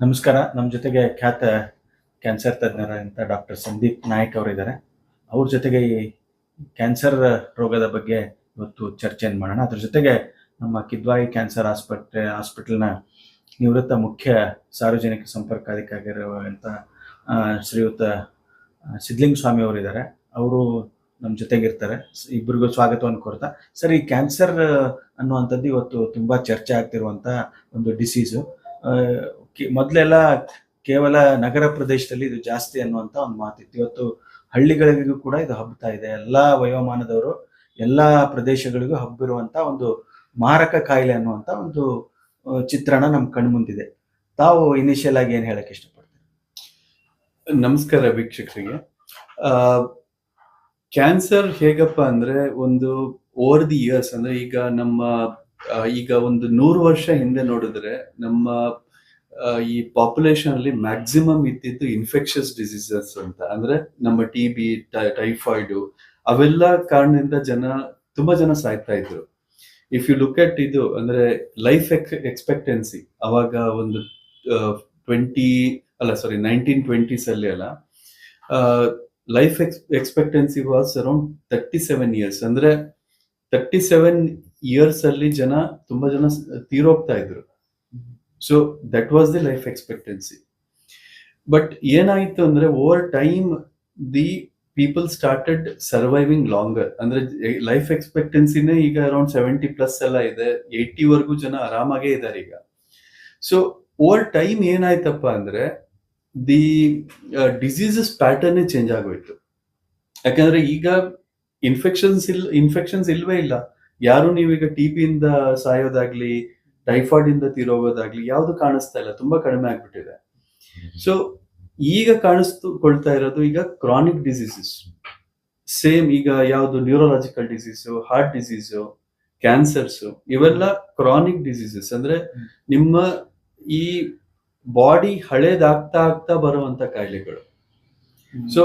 ನಮಸ್ಕಾರ. ನಮ್ಮ ಜೊತೆಗೆ ಖ್ಯಾತ ಕ್ಯಾನ್ಸರ್ ತಜ್ಞರಾದಂಥ ಡಾಕ್ಟರ್ ಸಂದೀಪ್ ನಾಯಕ್ ಅವರಿದ್ದಾರೆ. ಅವ್ರ ಜೊತೆಗೆ ಈ ಕ್ಯಾನ್ಸರ್ ರೋಗದ ಬಗ್ಗೆ ಇವತ್ತು ಚರ್ಚೆಯನ್ನು ಮಾಡೋಣ? ಅದ್ರ ಜೊತೆಗೆ ನಮ್ಮ ಕಿದ್ವಾಯಿ ಕ್ಯಾನ್ಸರ್ ಆಸ್ಪತ್ರೆ ಹಾಸ್ಪಿಟಲ್ನ ನಿವೃತ್ತ ಮುಖ್ಯ ಸಾರ್ವಜನಿಕ ಸಂಪರ್ಕಾಧಿಕಾರಿರುವಂಥ ಆ, ಶ್ರೀಯುತ ಸಿದ್ಲಿಂಗ್ ಸ್ವಾಮಿ ಅವರಿದ್ದಾರೆ. ಅವರು ನಮ್ಮ ಜೊತೆಗಿರ್ತಾರೆ. ಇಬ್ಬರಿಗೂ ಸ್ವಾಗತವನ್ನು ಕೋರ್ತಾ. ಸರ್ ಈ ಕ್ಯಾನ್ಸರ್ ಅನ್ನುವಂಥದ್ದು ಇವತ್ತು ತುಂಬ ಚರ್ಚೆ ಆಗ್ತಿರುವಂಥ ಒಂದು ಡಿಸೀಸು ಮೊದಲೆಲ್ಲ ಕೇವಲ ನಗರ ಪ್ರದೇಶದಲ್ಲಿ ಇದು ಜಾಸ್ತಿ ಅನ್ನುವಂಥ ಒಂದು ಮಾತಿತ್ತು. ಇವತ್ತು ಹಳ್ಳಿಗಳಿಗೂ ಕೂಡ ಇದು ಹಬ್ಬತಾ ಇದೆ. ಎಲ್ಲ ವಯೋಮಾನದವರು ಎಲ್ಲ ಪ್ರದೇಶಗಳಿಗೂ ಹಬ್ಬಿರುವಂಥ ಒಂದು ಮಾರಕ ಕಾಯಿಲೆ ಅನ್ನುವಂಥ ಒಂದು ಚಿತ್ರಣ ನಮ್ಮ ಕಣ್ಮುಂದಿದೆ ತಾವು ಇನಿಷಿಯಲ್ ಆಗಿ ಏನು ಹೇಳಕ್ಕೆ ಇಷ್ಟಪಡ್ತೀರಿ? ನಮಸ್ಕಾರ ವೀಕ್ಷಕರಿಗೆ. ಕ್ಯಾನ್ಸರ್ ಹೇಗಪ್ಪ ಅಂದ್ರೆ ಒಂದು ಓವರ್ ದಿ ಇಯರ್ಸ್ ಅಂದ್ರೆ ಈಗ ನಮ್ಮ ಈಗ ಒಂದು ನೂರು ವರ್ಷ ಹಿಂದೆ ನೋಡಿದ್ರೆ ನಮ್ಮ ಈ ಪಾಪ್ಯುಲೇಷನ್ ಅಲ್ಲಿ ಮ್ಯಾಕ್ಸಿಮಮ್ ಇದ್ದಿದ್ದು ಇನ್ಫೆಕ್ಷಸ್ ಡಿಸೀಸಸ್ ಅಂತ. ಅಂದ್ರೆ ನಮ್ಮ ಟಿ ಬಿ ಟೈಫಾಯ್ಡ್ ಅವೆಲ್ಲ ಕಾರಣದಿಂದ ಜನ, ತುಂಬಾ ಜನ ಸಾಯ್ತಾ ಇದ್ರು. ಇಫ್ ಯು ಲುಕ್ ಅಟ್ ಇದು, ಅಂದ್ರೆ ಲೈಫ್ ಎಕ್ಸ್ಪೆಕ್ಟೆನ್ಸಿ ಅವಾಗ ಒಂದು ಟ್ವೆಂಟಿ ಅಲ್ಲ ಸಾರಿ ನೈನ್ಟೀನ್ ಟ್ವೆಂಟೀಸ್ ಅಲ್ಲಿ ಅಲ್ಲ. Life expectancy was around thirty seven years ಅಂದ್ರೆ ತರ್ಟಿ ಸೆವೆನ್ ಇಯರ್ಸ್ ಅಲ್ಲಿ ಜನ ತುಂಬಾ ಜನ ತೀರೋಗ್ತಾ ಇದ್ರು. So that was the life expectancy but ಏನಾಯಿತು ಅಂದರೆ over time the people started surviving longer ಅಂದ್ರೆ ಲೈಫ್ ಎಕ್ಸ್ಪೆಕ್ಟೆನ್ಸಿನೇ ಈಗ ಅರೌಂಡ್ ಸೆವೆಂಟಿ ಪ್ಲಸ್ ಎಲ್ಲ ಇದೆ. ಏಯ್ಟಿವರೆಗೂ ಜನ ಆರಾಮಾಗೇ ಇದ್ದಾರೆ ಈಗ. ಸೊ ಓವರ್ ಟೈಮ್ ಏನಾಯ್ತಪ್ಪ ಅಂದ್ರೆ ದಿ ಡಿಸೀಸಸ್ ಪ್ಯಾಟರ್ನೇ ಚೇಂಜ್ ಆಗೋಯ್ತು. ಯಾಕಂದ್ರೆ ಈಗ ಇನ್ಫೆಕ್ಷನ್ಸ್ ಇಲ್ ಇನ್ಫೆಕ್ಷನ್ಸ್ ಇಲ್ವೇ ಇಲ್ಲ. ಯಾರು ನೀವೀಗ ಟಿ ಇಂದ ಸಾಯೋದಾಗ್ಲಿ ಟೈಫಾಯ್ಡ್ ಇಂದ ತೀರೋಗೋದಾಗ್ಲಿ ಯಾವುದು ಕಾಣಿಸ್ತಾ ಇಲ್ಲ, ತುಂಬಾ ಕಡಿಮೆ ಆಗ್ಬಿಟ್ಟಿದೆ. ಸೊ ಈಗ ಕಾಣಿಸ್ಕೊಳ್ತಾ ಇರೋದು ಈಗ ಕ್ರಾನಿಕ್ ಡಿಸೀಸಸ್ ಸೇಮ್ ಈಗ ಯಾವುದು neurological disease heart disease cancers ಇವೆಲ್ಲ ಕ್ರಾನಿಕ್ ಡಿಸೀಸಸ್ ಅಂದ್ರೆ ನಿಮ್ಮ ಈ ಬಾಡಿ ಹಳೇದಾಗ್ತಾ ಆಗ್ತಾ ಬರುವಂತ ಕಾಯಿಲೆಗಳು. ಸೊ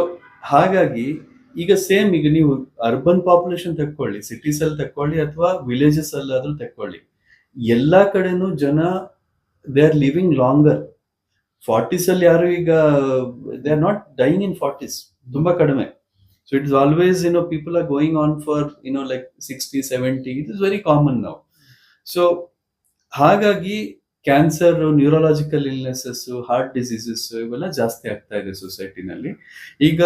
ಹಾಗಾಗಿ ಈಗ ಸೇಮ್ ಈಗ ನೀವು ಅರ್ಬನ್ ಪಾಪ್ಯುಲೇಷನ್ ತಕ್ಕೊಳ್ಳಿ ಸಿಟೀಸ್ ಅಲ್ಲಿ ತಕ್ಕೊಳ್ಳಿ ಅಥವಾ ವಿಲೇಜಸ್ ಅಲ್ಲಾದ್ರೂ ತಕ್ಕೊಳ್ಳಿ. ಎಲ್ಲಾ ಕಡೆನೂ ಜನ they are living longer forties ಅಲ್ಲಿ ಯಾರು ಈಗ they are not dying in forties ತುಂಬಾ ಕಡಿಮೆ. So it is always you know people are going on for you know like sixty seventy it is very common ನಾವು so ಹಾಗಾಗಿ cancer neurological illnesses heart diseases ಇವೆಲ್ಲ ಜಾಸ್ತಿ ಆಗ್ತಾ ಇದೆ ಸೊಸೈಟಿನಲ್ಲಿ ಈಗ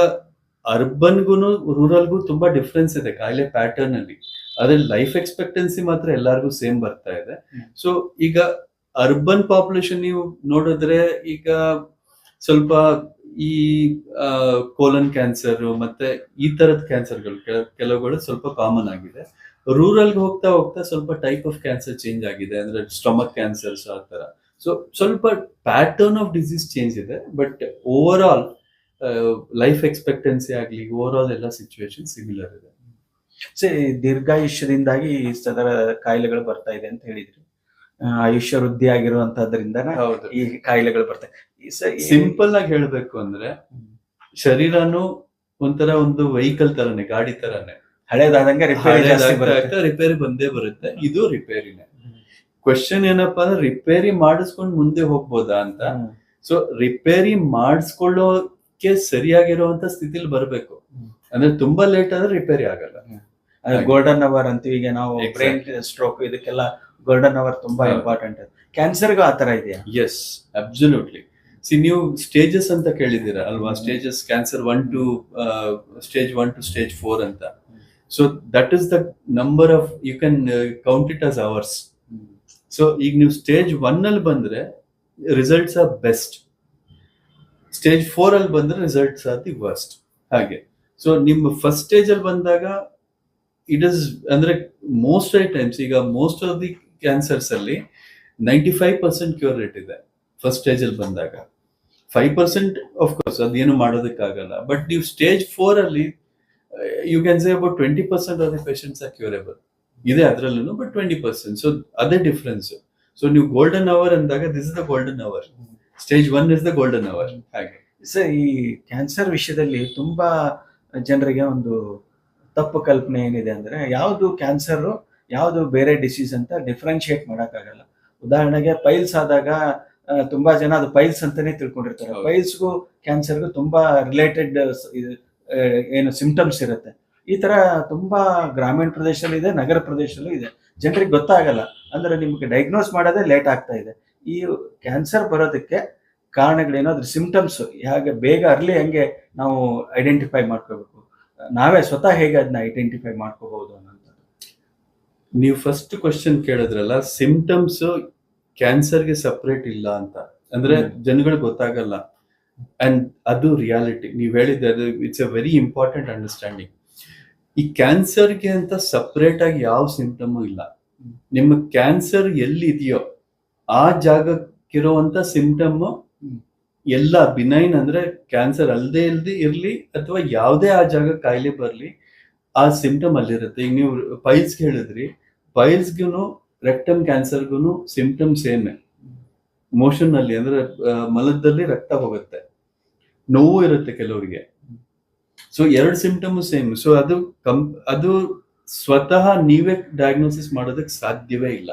ಅರ್ಬನ್ಗೂ ರೂರಲ್ಗೂ ತುಂಬಾ ಡಿಫ್ರೆನ್ಸ್ ಇದೆ, ಕಾಯಿಲೆ ಪ್ಯಾಟರ್ನ್ ಅಲ್ಲಿ. ಅದ್ರ ಲೈಫ್ ಎಕ್ಸ್ಪೆಕ್ಟೆನ್ಸಿ ಮಾತ್ರ ಎಲ್ಲರಿಗೂ ಸೇಮ್ ಬರ್ತಾ ಇದೆ. ಸೊ ಈಗ ಅರ್ಬನ್ ಪಾಪ್ಯುಲೇಷನ್ ನೀವು ನೋಡಿದ್ರೆ ಈಗ ಸ್ವಲ್ಪ ಈ ಕೋಲನ್ ಕ್ಯಾನ್ಸರ್ ಮತ್ತೆ ಈ ತರದ ಕ್ಯಾನ್ಸರ್ಗಳು ಕೆಲವುಗಳು ಸ್ವಲ್ಪ ಕಾಮನ್ ಆಗಿದೆ. ರೂರಲ್ಗೆ ಹೋಗ್ತಾ ಹೋಗ್ತಾ ಸ್ವಲ್ಪ ಟೈಪ್ ಆಫ್ ಕ್ಯಾನ್ಸರ್ ಚೇಂಜ್ ಆಗಿದೆ. ಅಂದ್ರೆ ಸ್ಟಮಕ್ ಕ್ಯಾನ್ಸರ್ಸ್ ಆ ತರ ಸೊ ಸ್ವಲ್ಪ ಪ್ಯಾಟರ್ನ್ ಆಫ್ ಡಿಸೀಸ್ ಚೇಂಜ್ ಇದೆ. But over all life expectancy ಆಗ್ಲಿ ಓವರ್ ಆಲ್ ಎಲ್ಲ ಸಿಚುವೇಶನ್ ಸಿಮಿಲರ್ ಇದೆ. ಸರಿ ದೀರ್ಘಾಯುಷ್ಯದಿಂದಾಗಿ ಸದರ ಕಾಯಿಲೆಗಳು ಬರ್ತಾ ಇದೆ ಅಂತ ಹೇಳಿದ್ರು. ಆಯುಷ್ಯ ವೃದ್ಧಿ ಆಗಿರುವಂತದ್ರಿಂದ ಹೌದು. ಈ ಕಾಯಿಲೆಗಳು ಬರ್ತಾ ಸ- ಸಿಂಪಲ್ ಆಗಿ ಹೇಳ್ಬೇಕು ಅಂದ್ರೆ ಶರೀರನು ಒಂಥರ ಒಂದು ವೆಹಿಕಲ್ ತರನೇ ಗಾಡಿ ತರನೇ. ಹಳೇದಾದಂಗೆ ರಿಪೇರಿ ಬಂದೇ ಬರುತ್ತೆ. ಇದು ರಿಪೇರಿನೇ ಕ್ವಶನ್ ಏನಪ್ಪಾ ಅಂದ್ರೆ ರಿಪೇರಿ ಮಾಡಿಸ್ಕೊಂಡು ಮುಂದೆ ಹೋಗ್ಬೋದಾ ಅಂತ. ಸೊ ರಿಪೇರಿ ಮಾಡಿಸ್ಕೊಳ್ಳೋಕೆ ಸರಿಯಾಗಿರುವಂತ ಸ್ಥಿತಿಲಿ ಬರ್ಬೇಕು. ಅಂದ್ರೆ ತುಂಬಾ ಲೇಟ್ ಆದ್ರೆ ರಿಪೇರಿ ಆಗಲ್ಲ. ಗೋಲ್ಡನ್ ಅವರ್ ಅಂತೀವಿ ಈಗ ನಾವು. ಬ್ರೈನ್ ಸ್ಟ್ರೋಕ್ ಇದಕ್ಕೆಲ್ಲ ಗೋಲ್ಡನ್ ಅವರ್ ತುಂಬಾ. ಇಂಪಾರ್ಟೆಂಟ್ ಕ್ಯಾನ್ಸರ್ಗೂ ಆ ತರ ಇದೆಯಾ? ಎಸ್ ಅಬ್ಸಲ್ಯೂಟ್ಲಿ ಸಿ ನೀವು ಸ್ಟೇಜಸ್ ಅಂತ ಕೇಳಿದ್ದೀರಾ ಅಲ್ವಾ? Stages cancer one two stage one two stage four ಅಂತ. So that is the number of you can count it as hours so ಈಗ ನೀವು ಸ್ಟೇಜ್ ಒನ್ ಅಲ್ಲಿ ಬಂದ್ರೆ results are best stage four ಅಲ್ಲಿ ಬಂದ್ರೆ ರಿಸಲ್ಟ್ಸ್ ಆರ್ ದಿ ವರ್ಸ್ಟ್ ಹಾಗೆ. So ನಿಮ್ಮ first stage ಅಲ್ಲಿ ಬಂದಾಗ ಇಟ್ ಇಸ್ ಅಂದ್ರೆ ಮೋಸ್ಟ್ ಆಫ್ ಟೈಮ್ಸ್ ಈಗ ಮೋಸ್ಟ್ ಆಫ್ ದಿ ಕ್ಯಾನ್ಸರ್ಸ್ ಅಲ್ಲಿ ninety five percent cure rate ಇದೆ ಫಸ್ಟ್ ಸ್ಟೇಜ್ ಅಲ್ಲಿ ಬಂದಾಗ. ಫೈವ್ ಪರ್ಸೆಂಟ್ ಆಫ್ ಕೋರ್ಸ್ ಅದೇನು ಮಾಡೋದಕ್ಕಾಗಲ್ಲ. ಬಟ್ ನೀವು ಸ್ಟೇಜ್ ಫೋರ್ ಅಲ್ಲಿ you can say about twenty percent of the patients are curable ಇದೆ ಅದರಲ್ಲೂ ಬಟ್ ಟ್ವೆಂಟಿ ಪರ್ಸೆಂಟ್ ಸೊ ಅದೇ ಡಿಫ್ರೆನ್ಸ್ ಸೊ ನೀವು ಗೋಲ್ಡನ್ ಅವರ್ ಅಂದಾಗ this is the golden hour stage one is the golden hour ಹಾಗೆ. Sir, ಈ cancer ವಿಷಯದಲ್ಲಿ ತುಂಬಾ ಜನರಿಗೆ ಒಂದು ತಪ್ಪು ಕಲ್ಪನೆ ಏನಿದೆ ಅಂದ್ರೆ ಯಾವುದು ಕ್ಯಾನ್ಸರ್ ಯಾವುದು ಬೇರೆ ಡಿಸೀಸ್ ಅಂತ ಡಿಫ್ರೆನ್ಶಿಯೇಟ್ ಮಾಡೋಕ್ಕಾಗಲ್ಲ. ಉದಾಹರಣೆಗೆ ಪೈಲ್ಸ್ ಆದಾಗ ತುಂಬಾ ಜನ ಅದು ಪೈಲ್ಸ್ ಅಂತಾನೆ ತಿಳ್ಕೊಂಡಿರ್ತಾರೆ. ಪೈಲ್ಸ್ಗೂ ಕ್ಯಾನ್ಸರ್ಗೂ ತುಂಬಾ ರಿಲೇಟೆಡ್ ಏನು ಸಿಂಪ್ಟಮ್ಸ್ ಇರುತ್ತೆ. ಈ ತರ ತುಂಬಾ ಗ್ರಾಮೀಣ ಪ್ರದೇಶದಲ್ಲೂ ಇದೆ ನಗರ ಪ್ರದೇಶದಲ್ಲೂ ಇದೆ. ಜನರಿಗೆ ಗೊತ್ತಾಗಲ್ಲ. ಅಂದ್ರೆ ನಿಮ್ಗೆ ಡಯಾಗ್ನೋಸ್ ಮಾಡೋದೇ ಲೇಟ್ ಆಗ್ತಾ ಇದೆ. ಈ ಕ್ಯಾನ್ಸರ್ ಬರೋದಕ್ಕೆ ಕಾರಣಗಳೇನೋ ಅದ್ರ ಸಿಂಪ್ಟಮ್ಸ್ ಹೇಗೆ ಬೇಗ ಅರ್ಲಿ ಹಂಗೆ ನಾವು ಐಡೆಂಟಿಫೈ ಮಾಡ್ಕೋಬೇಕು. ನಾವೇ ಸ್ವತಃ ಹೇಗೆ ಅದನ್ನ ಐಡೆಂಟಿಫೈ ಮಾಡ್ಕೋಬಹುದು ಅನ್ನೋಂಥದ್ದು ನೀವು ಫಸ್ಟ್ ಕ್ವಶನ್ ಕೇಳಿದ್ರಲ್ಲ ಸಿಂಪ್ಟಮ್ಸ್ ಕ್ಯಾನ್ಸರ್ಗೆ ಸಪ್ರೇಟ್ ಇಲ್ಲ ಅಂತ ಅಂದ್ರೆ. ಜನಗಳಿಗೆ ಗೊತ್ತಾಗಲ್ಲ ಅಂಡ್ ಅದು ರಿಯಾಲಿಟಿ ನೀವು ಹೇಳಿದ್ದೆ ಅದು it's a very important understanding ಈ ಕ್ಯಾನ್ಸರ್ಗೆ ಅಂತ ಸಪ್ರೇಟ್ ಆಗಿ ಯಾವ ಸಿಂಪ್ಟಮ್ ಇಲ್ಲ. ನಿಮ್ಮ ಕ್ಯಾನ್ಸರ್ ಎಲ್ಲಿ ಇದೆಯೋ ಆ ಜಾಗಕ್ಕಿರುವಂತ ಸಿಂಪ್ಟಮ್. ಎಲ್ಲ ಬಿನೈನ್ ಅಂದ್ರೆ ಕ್ಯಾನ್ಸರ್ ಅಲ್ಲದೆ ಇಲ್ದಿ ಇರಲಿ ಅಥವಾ ಯಾವುದೇ ಆ ಜಾಗ ಕಾಯಿಲೆ ಬರಲಿ, ಆ ಸಿಂಪ್ಟಮ್ ಅಲ್ಲಿರುತ್ತೆ. ಈಗ ನೀವು ಪೈಲ್ಸ್ ಹೇಳಿದ್ರಿ ಪೈಲ್ಸ್ಗೂ ರೆಕ್ಟಮ್ ಕ್ಯಾನ್ಸರ್ಗೂ ಸಿಂಪ್ಟಮ್ ಸೇಮ್ ಮೋಷನ್ ಅಲ್ಲಿ ಅಂದ್ರೆ ಮಲದಲ್ಲಿ ರಕ್ತ ಹೋಗುತ್ತೆ. ನೋವು ಇರುತ್ತೆ ಕೆಲವರಿಗೆ. ಸೊ ಎರಡು ಸಿಂಪ್ಟಮ್ ಸೇಮ್ ಸೊ ಅದು ಕಂ ಅದು ಸ್ವತಃ ನೀವೇ ಡಯಾಗ್ನೋಸಿಸ್ ಮಾಡೋದಕ್ಕೆ ಸಾಧ್ಯವೇ ಇಲ್ಲ.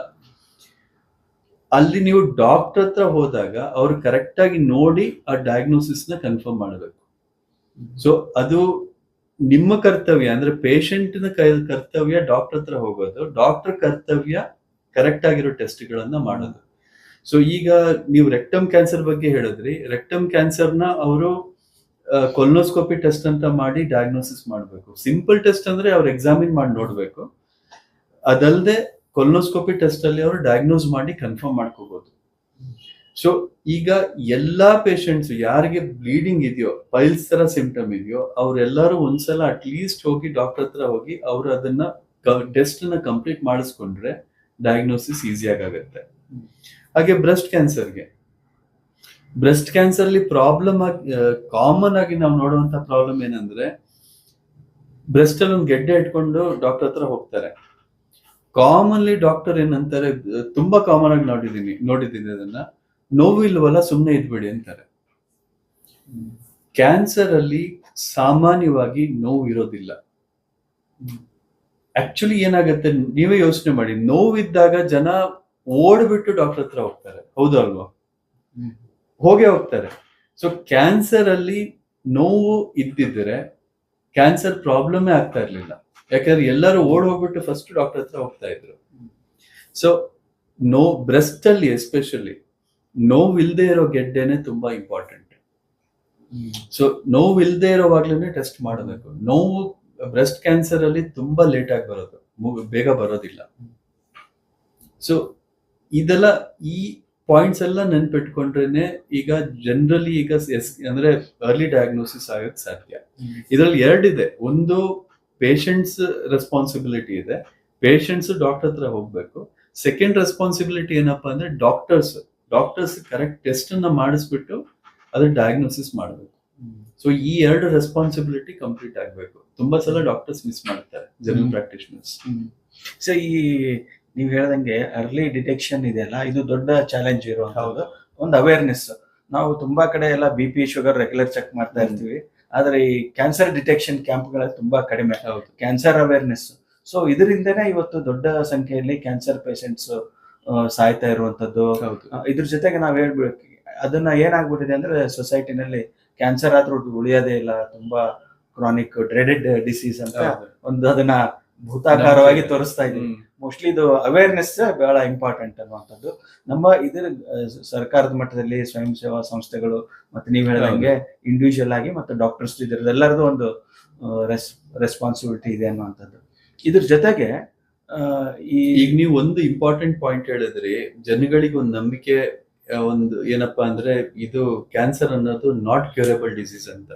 ಅಲ್ಲಿ ನೀವು ಡಾಕ್ಟರ್ ಹತ್ರ ಹೋದಾಗ ಅವ್ರು ಕರೆಕ್ಟ್ ಆಗಿ ನೋಡಿ ಆ ಡಯಾಗ್ನೋಸಿಸ್ನ ಕನ್ಫರ್ಮ್ ಮಾಡಬೇಕು. ಸೊ ಅದು ನಿಮ್ಮ ಕರ್ತವ್ಯ, ಅಂದ್ರೆ ಪೇಷಂಟ್ನ ಕರ್ತವ್ಯ ಡಾಕ್ಟರ್ ಹತ್ರ ಹೋಗೋದು. ಡಾಕ್ಟರ್ ಕರ್ತವ್ಯ ಕರೆಕ್ಟ್ ಆಗಿರೋ ಟೆಸ್ಟ್ ಗಳನ್ನ ಮಾಡೋದು. ಸೊ ಈಗ ನೀವು ರೆಕ್ಟಮ್ ಕ್ಯಾನ್ಸರ್ ಬಗ್ಗೆ ಹೇಳಿದ್ರಿ. ರೆಕ್ಟಮ್ ಕ್ಯಾನ್ಸರ್ನ ಅವರು ಕೊಲ್ನೋಸ್ಕೋಪಿ ಟೆಸ್ಟ್ ಅಂತ ಮಾಡಿ ಡಯಾಗ್ನೋಸಿಸ್ ಮಾಡಬೇಕು. ಸಿಂಪಲ್ ಟೆಸ್ಟ್ ಅಂದ್ರೆ ಅವ್ರು ಎಕ್ಸಾಮಿನ್ ಮಾಡಿ ನೋಡ್ಬೇಕು. ಅದಲ್ಲದೆ ಕೊಲ್ನೋಸ್ಕೋಪಿ ಟೆಸ್ಟ್ ಅಲ್ಲಿ ಅವರು ಡಯಾಗ್ನೋಸ್ ಮಾಡಿ ಕನ್ಫರ್ಮ್ ಮಾಡ್ಕೋಬಹುದು ಸೊ ಈಗ ಎಲ್ಲಾ ಪೇಷಂಟ್ಸ್ ಯಾರಿಗೆ ಬ್ಲೀಡಿಂಗ್ ಇದೆಯೋ ಪೈಲ್ಸ್ ತರ ಸಿಂಪ್ಟಮ್ ಇದೆಯೋ, ಅವರೆಲ್ಲರೂ ಒಂದ್ಸಲ ಅಟ್ಲೀಸ್ಟ್ ಹೋಗಿ ಡಾಕ್ಟರ್ ಹತ್ರ ಹೋಗಿ ಅವ್ರು ಅದನ್ನ ಟೆಸ್ಟ್ನ ಕಂಪ್ಲೀಟ್ ಮಾಡಿಸ್ಕೊಂಡ್ರೆ ಡಯಾಗ್ನೋಸಿಸ್ ಈಸಿಯಾಗಿ ಆಗುತ್ತೆ ಹಾಗೆ ಬ್ರೆಸ್ಟ್ ಕ್ಯಾನ್ಸರ್ಗೆ ಬ್ರೆಸ್ಟ್ ಕ್ಯಾನ್ಸರ್ ಅಲ್ಲಿ ಪ್ರಾಬ್ಲಮ್ ಆಗಿ ಕಾಮನ್ ಆಗಿ ನಾವು ನೋಡುವಂತ ಪ್ರಾಬ್ಲಮ್ ಏನಂದ್ರೆ ಬ್ರೆಸ್ಟ್ ಅಲ್ಲಿ ಒಂದು ಗೆಡ್ಡೆ ಇಟ್ಕೊಂಡು ಡಾಕ್ಟರ್ ಹತ್ರ ಹೋಗ್ತಾರೆ. ಕಾಮನ್ಲಿ ಡಾಕ್ಟರ್ ಏನಂತಾರೆ, ತುಂಬಾ ಕಾಮನ್ ಆಗಿ ನೋಡಿದೀನಿ ನೋಡಿದ್ದೀನಿ ಅದನ್ನ. ನೋವು ಇಲ್ವಲ್ಲ ಸುಮ್ಮನೆ ಇದ್ಬಿಡಿ ಅಂತಾರೆ. ಕ್ಯಾನ್ಸರ್ ಅಲ್ಲಿ ಸಾಮಾನ್ಯವಾಗಿ ನೋವು ಇರೋದಿಲ್ಲ. ಆಕ್ಚುಲಿ ಏನಾಗುತ್ತೆ, ನೀವೇ ಯೋಚನೆ ಮಾಡಿ. ನೋವಿದ್ದಾಗ ಜನ ಓಡ್ಬಿಟ್ಟು ಡಾಕ್ಟರ್ ಹತ್ರ ಹೋಗ್ತಾರೆ. ಹೌದು ಅಲ್ವಾ. ಹೋಗೇ ಹೋಗ್ತಾರೆ. ಸೊ ಕ್ಯಾನ್ಸರ್ ಅಲ್ಲಿ ನೋವು ಇದ್ದಿದ್ರೆ ಕ್ಯಾನ್ಸರ್ ಪ್ರಾಬ್ಲಮೇ ಆಗ್ತಾ ಇರ್ಲಿಲ್ಲ. ಯಾಕಂದ್ರೆ ಎಲ್ಲರೂ ಓಡ್ ಹೋಗ್ಬಿಟ್ಟು ಫಸ್ಟ್ ಡಾಕ್ಟರ್ ಹತ್ರ ಹೋಗ್ತಾ ಇದ್ರು. ಸೊ ನೋ ಬ್ರೆಸ್ಟ್ ಅಲ್ಲಿ ಎಸ್ಪೆಷಲಿ ನೋವಿಲ್ಲದೆ ಇರೋ ಗೆಡ್ಡೆನೆ ತುಂಬಾ ಇಂಪಾರ್ಟೆಂಟ್ ಸೊ ನೋವಿಲ್ಲದೆ ಇರೋವಾಗ್ಲೇ ಟೆಸ್ಟ್ ಮಾಡಬೇಕು. ನೋವು ಬ್ರೆಸ್ಟ್ ಕ್ಯಾನ್ಸರ್ ಅಲ್ಲಿ ತುಂಬಾ ಲೇಟ್ ಆಗಿ ಬರೋದು. ಬೇಗ ಬರೋದಿಲ್ಲ. ಸೊ ಇದೆಲ್ಲ ಈ ಪಾಯಿಂಟ್ಸ್ ಎಲ್ಲ ನೆನ್ಪಿಟ್ಕೊಂಡ್ರೇನೆ ಈಗ ಜನರಲಿ ಈಗ ಎಸ್ ಅಂದ್ರೆ ಅರ್ಲಿ ಡಯಾಗ್ನೋಸಿಸ್ ಆಗೋದು ಸಾಧ್ಯ. ಇದರಲ್ಲಿ ಎರಡಿದೆ. ಒಂದು ಪೇಷಂಟ್ಸ್ ರೆಸ್ಪಾನ್ಸಿಬಿಲಿಟಿ ಇದೆ. ಪೇಷಂಟ್ಸ್ ಡಾಕ್ಟರ್ ಹತ್ರ ಹೋಗ್ಬೇಕು. ಸೆಕೆಂಡ್ ರೆಸ್ಪಾನ್ಸಿಬಿಲಿಟಿ ಏನಪ್ಪಾ ಅಂದ್ರೆ ಡಾಕ್ಟರ್ಸ್ ಡಾಕ್ಟರ್ಸ್ ಕರೆಕ್ಟ್ ಟೆಸ್ಟ್ ಅನ್ನ ಮಾಡಿಸ್ಬಿಟ್ಟು ಅದ್ರ ಡಯಾಗ್ನೋಸಿಸ್ ಮಾಡಬೇಕು. ಸೊ ಈ ಎರಡು ರೆಸ್ಪಾನ್ಸಿಬಿಲಿಟಿ ಕಂಪ್ಲೀಟ್ ಆಗಬೇಕು. ತುಂಬಾ ಸಲ ಡಾಕ್ಟರ್ಸ್ ಮಿಸ್ ಮಾಡ್ತಾರೆ ಜನರಲ್ ಪ್ರಾಕ್ಟೀಷನರ್ಸ್ ಸೊ ಈ ನೀವು ಹೇಳ್ದಂಗೆ ಅರ್ಲಿ ಡಿಟೆಕ್ಷನ್ ಇದೆಯಲ್ಲ ಇದು ದೊಡ್ಡ ಚಾಲೆಂಜ್ ಇರುವಂತಹ ಒಂದು ಅವೇರ್ನೆಸ್ ನಾವು ತುಂಬಾ ಕಡೆ ಎಲ್ಲ B P sugar regular check ಮಾಡ್ತಾ. ಇರ್ತೀವಿ. ಆದ್ರೆ ಈ ಕ್ಯಾನ್ಸರ್ ಡಿಟೆಕ್ಷನ್ ಕ್ಯಾಂಪ್ಗಳು ತುಂಬಾ ಕಡಿಮೆ. ಕ್ಯಾನ್ಸರ್ ಅವೇರ್ನೆಸ್ ಸೊ ಇದರಿಂದನೇ ಇವತ್ತು ದೊಡ್ಡ ಸಂಖ್ಯೆಯಲ್ಲಿ ಕ್ಯಾನ್ಸರ್ ಪೇಷಂಟ್ಸ್ ಸಾಯ್ತಾ ಇರುವಂತದ್ದು. ಇದ್ರ ಜೊತೆಗೆ ನಾವ್ ಹೇಳ್ಬೇಕು ಅದನ್ನ ಏನಾಗ್ಬಿಟ್ಟಿದೆ ಅಂದ್ರೆ ಸೊಸೈಟಿನಲ್ಲಿ ಕ್ಯಾನ್ಸರ್ ಆದ್ರೂ ಉಳಿಯೋದೇ ಇಲ್ಲ ತುಂಬಾ ಕ್ರಾನಿಕ್ ಡ್ರೆಡೆಡ್ ಡಿಸೀಸ್ ಅಂತ ಒಂದು ಅದನ್ನ ಭೂತಾಕಾರವಾಗಿ ತೋರಿಸ್ತಾ ಇದೆ ಮೋಸ್ಟ್ಲಿ ಇದು ಅವೇರ್ನೆಸ್ ಬಹಳ ಇಂಪಾರ್ಟೆಂಟ್ ಅನ್ನುವಂಥದ್ದು. ನಮ್ಮ ಇದರ ಸರ್ಕಾರದ ಮಟ್ಟದಲ್ಲಿ ಸ್ವಯಂ ಸೇವಾ ಸಂಸ್ಥೆಗಳು ಮತ್ತೆ ನೀವು ಹೇಳಿದಂಗೆ ಇಂಡಿವಿಜುವಲ್ ಆಗಿ ಮತ್ತೆ ಡಾಕ್ಟರ್ಸ್ ಇದರದೆಲ್ಲರದು ಒಂದು ರೆಸ್ ರೆಸ್ಪಾನ್ಸಿಬಿಲಿಟಿ ಇದೆ ಅನ್ನುವಂಥದ್ದು. ಇದ್ರ ಜೊತೆಗೆ ಈಗ ನೀವು ಒಂದು ಇಂಪಾರ್ಟೆಂಟ್ ಪಾಯಿಂಟ್ ಹೇಳಿದ್ರಿ ಜನಗಳಿಗೆ ಒಂದು ನಂಬಿಕೆ ಒಂದು ಏನಪ್ಪಾ ಅಂದ್ರೆ ಇದು ಕ್ಯಾನ್ಸರ್ ಅನ್ನೋದು ನಾಟ್ ಕ್ಯೂರೇಬಲ್ ಡಿಸೀಸ್ ಅಂತ.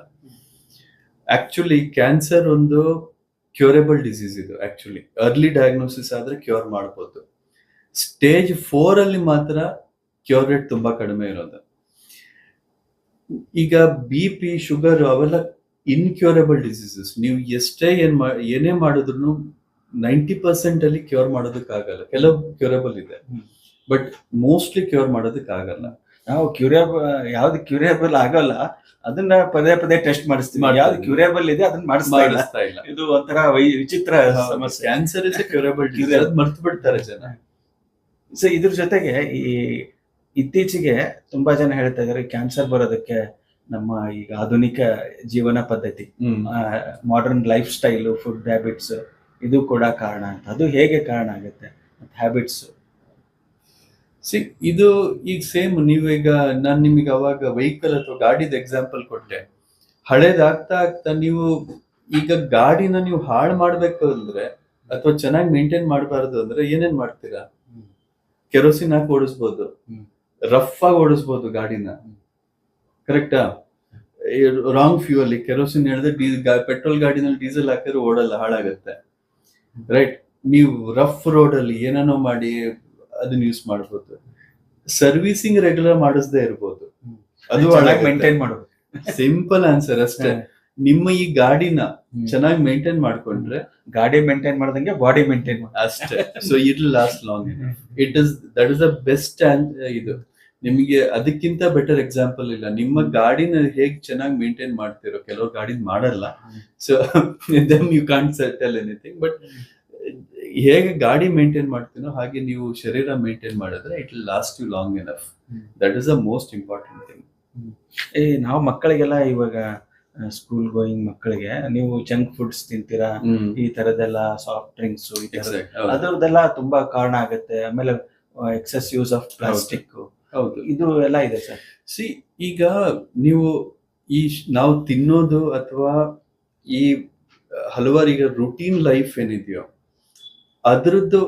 ಆಕ್ಚುಲಿ ಕ್ಯಾನ್ಸರ್ ಒಂದು ಕ್ಯೂರೇಬಲ್ ಡಿಸೀಸ್ ಇದು ಆಕ್ಚುಲಿ ಅರ್ಲಿ ಡಯಾಗ್ನೋಸಿಸ್ ಆದ್ರೆ ಕ್ಯೂರ್ ಮಾಡ್ಬೋದು. ಸ್ಟೇಜ್ ಫೋರ್ ಅಲ್ಲಿ ಮಾತ್ರ ಕ್ಯೂರ್ ರೇಟ್ ತುಂಬಾ ಕಡಿಮೆ ಇರೋದು. ಈಗ ಬಿ ಪಿ ಶುಗರ್ ಅವೆಲ್ಲ ಇನ್ಕ್ಯೂರಬಲ್ ಡಿಸೀಸಸ್ ನೀವು ಎಷ್ಟೇ ಏನ್ ಏನೇ ಮಾಡಿದ್ರು ನೈಂಟಿ ಪರ್ಸೆಂಟ್ ಅಲ್ಲಿ ಕ್ಯೂರ್ ಮಾಡೋದಕ್ಕಾಗಲ್ಲ. ಕೆಲವು ಕ್ಯೂರಬಲ್ ಇದೆ. ಬಟ್ ಮೋಸ್ಟ್ಲಿ ಕ್ಯೂರ್ ಮಾಡೋದಕ್ಕಾಗಲ್ಲ. ನಾವು ಕ್ಯೂರಿಯಬಲ್ ಯಾವ್ದು ಕ್ಯೂರಿಯಬಲ್ ಆಗಲ್ಲ ಅದನ್ನ ಪದೇ ಪದೇ ಟೆಸ್ಟ್ ಮಾಡಿಸ್ತೀವಿ. ಯಾವ್ದು ಕ್ಯೂರಿಯಬಲ್ ಇದೆ ಅದನ್ನ ಮಾಡಿಸ್ತಾ ಇಲ್ಲ. ಇದು ಒಂಥರ ವಿಚಿತ್ರ ಸಮಸ್ಯೆ. Cancer is curable disease. ಮರ್ತು ಬಿಡ್ತಾರೆ ಜನ. ಸೊ ಇದ್ರ ಜೊತೆಗೆ ಈ ಇತ್ತೀಚೆಗೆ ತುಂಬಾ ಜನ ಹೇಳ್ತಾ ಇದಾರೆ ಕ್ಯಾನ್ಸರ್ ಬರೋದಕ್ಕೆ ನಮ್ಮ ಈಗ ಆಧುನಿಕ ಜೀವನ ಪದ್ಧತಿ modern lifestyle food habits ಇದು ಕೂಡ ಕಾರಣ ಅಂತ. ಅದು ಹೇಗೆ ಕಾರಣ ಆಗುತ್ತೆ? ಹ್ಯಾಬಿಟ್ಸ್ ಸಿ ಇದು ಈಗ ಸೇಮ್ ನೀವು ಈಗ ನಾನು ನಿಮಗೆ ಅವಾಗ ವೆಹಿಕಲ್ ಅಥವಾ ಗಾಡಿದ ಎಕ್ಸಾಂಪಲ್ ಕೊಟ್ಟೆ. ಹಳೇದಾಗ್ತಾ ಆಗ್ತಾ ನೀವು ಈಗ ಗಾಡಿನ ನೀವು ಹಾಳು ಮಾಡ್ಬೇಕು ಅಂದ್ರೆ ಅಥವಾ ಚೆನ್ನಾಗಿ ಮೇಂಟೈನ್ ಮಾಡಬಾರ್ದು ಅಂದ್ರೆ ಏನೇನ್ ಮಾಡ್ತೀರಾ. ಕೆರೋಸಿನ್ ಹಾಕಿ ಓಡಿಸ್ಬೋದು. ರಫ್ ಆಗಿ ಓಡಿಸ್ಬೋದು ಗಾಡಿನ. ಕರೆಕ್ಟಾ ರಾಂಗ್ ಫ್ಯೂಯಲ್ ಕೆರೋಸಿನ್ ಹೇಳಿದ್ರೆ ಡೀ ಪೆಟ್ರೋಲ್ ಗಾಡಿನಲ್ಲಿ ಡೀಸೆಲ್ ಹಾಕಿದ್ರೆ ಓಡಲ್ಲ ಹಾಳಾಗತ್ತೆ. ರೈಟ್ ನೀವು ರಫ್ ರೋಡ್ ಅಲ್ಲಿ ಏನೇನೋ ಮಾಡಿ ಅದನ್ನ ಯೂಸ್ ಮಾಡ್ಬೋದು. ಸರ್ವಿಸಿಂಗ್ ರೆಗ್ಯುಲರ್ ಮಾಡಿಸದೇ ಇರ್ಬೋದು. ಅದು ಮೇಂಟೈನ್ ಮಾಡೋದು ಸಿಂಪಲ್ ಆನ್ಸರ್ ಅಷ್ಟೇ. ನಿಮ್ಮ ಈ ಗಾಡಿನ ಚೆನ್ನಾಗಿ ಮೇಂಟೈನ್ ಮಾಡ್ಕೊಂಡ್ರೆ ಗಾಡಿ ಮೇಂಟೈನ್ ಮಾಡ್ದಂಗೆ ಬಾಡಿ ಮೇಂಟೈನ್ ಅಷ್ಟೇ. So it last long it is that is the best ಇದು. ನಿಮಗೆ ಅದಕ್ಕಿಂತ ಬೆಟರ್ ಎಕ್ಸಾಂಪಲ್ ಇಲ್ಲ. ನಿಮ್ಮ ಗಾಡಿನ ಹೇಗ್ ಚೆನ್ನಾಗಿ ಮೇಂಟೈನ್ ಮಾಡ್ತಿರೋ ಕೆಲವು ಗಾಡಿನ ಮಾಡಲ್ಲ. So then you can't settle anything but ಹೇಗೆ ಗಾಡಿ ಮೇಂಟೈನ್ ಮಾಡ್ತೀನೋ ಹಾಗೆ ನೀವು ಶರೀರ ಮೇಂಟೈನ್ ಮಾಡಿದ್ರೆ it will last you long enough. That is the most important thing ಏ ನಾವು ಮಕ್ಕಳಿಗೆಲ್ಲ ಇವಾಗ ಸ್ಕೂಲ್ ಗೋಯಿಂಗ್ ಮಕ್ಕಳಿಗೆ ನೀವು ಜಂಕ್ ಫುಡ್ಸ್ ತಿಂತೀರಾ? ಈ ತರದೆಲ್ಲ ಸಾಫ್ಟ್ ಡ್ರಿಂಕ್ಸ್ ಅದರದೆಲ್ಲ ತುಂಬಾ ಕಾರಣ ಆಗುತ್ತೆ. ಆಮೇಲೆ ಎಕ್ಸೆಸ್ ಯೂಸ್ ಆಫ್ ಪ್ಲಾಸ್ಟಿಕ್ ಹೌದು. ಇದು ಎಲ್ಲ ಇದೆ ಸರ್. ಸಿ ಈಗ ನೀವು ಈ ನಾವು ತಿನ್ನೋದು ಅಥವಾ ಈ ಹಲವಾರು ಈಗ ರುಟೀನ್ ಲೈಫ್ ಏನಿದೆಯೋ ಅದ್ರದ್ದು